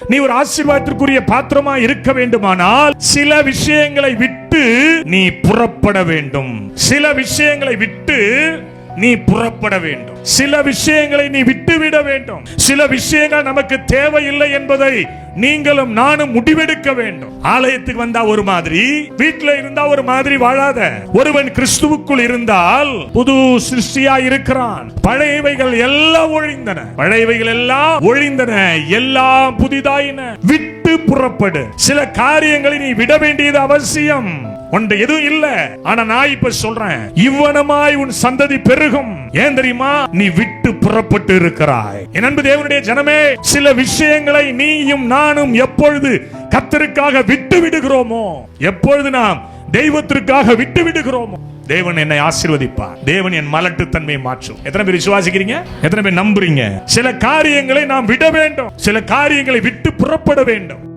நீ ஒரு ஆசீர்வாதத்திற்குரிய பாத்திரமா இருக்க வேண்டுமானால் சில விஷயங்களை விட்டு நீ புறப்பட வேண்டும். சில விஷயங்களை விட்டு நீ புறப்பட வேண்டும். சில விஷயங்களை நீ விட்டுவிட வேண்டும். சில விஷயங்கள் நமக்கு தேவையில்லை என்பதை நீங்களும் நானும் முடிவெடுக்க வேண்டும். ஆலயத்துக்கு வந்தா ஒரு மாதிரி வீட்டுல இருந்தா ஒரு மாதிரி வாழாத. ஒருவன் கிறிஸ்துவுக்குள் இருந்தால் புது சிருஷ்டியா இருக்கிறான். பழையவைகள் எல்லாம் ஒழிந்தன. பழையவைகள் எல்லாம் ஒழிந்தன. எல்லாம் புதிதாயின. விட்டு புறப்படு. சில காரியங்களை நீ விட வேண்டியது அவசியம். உன்ட எதுவும் இல்ல. ஆனா நான் இப்ப சொல்றேன். இவ்வனமாய் உன் சந்ததி பெருகும். ஏன் தெரியுமா? நீ விட்டு புறப்பட்டு இருக்கிறாய். என் அன்பு தேவனுடைய ஜனமே சில விஷயங்களை நீயும் நானும் எப்பொழுது கத்தருக்காக விட்டு விடுகிறோமோ எப்பொழுது நாம் தெய்வத்திற்காக விட்டு விடுகிறோமோ தேவன் என்னை ஆசீர்வதிப்பார். தேவன் என் மலட்டுத்தன்மையை மாற்றும். எத்தனை பேர் விசுவாசிக்கிறீங்க? எத்தனை பேர் நம்புறீங்க? சில காரியங்களை நாம் விட வேண்டும். சில காரியங்களை விட்டு புறப்பட வேண்டும்.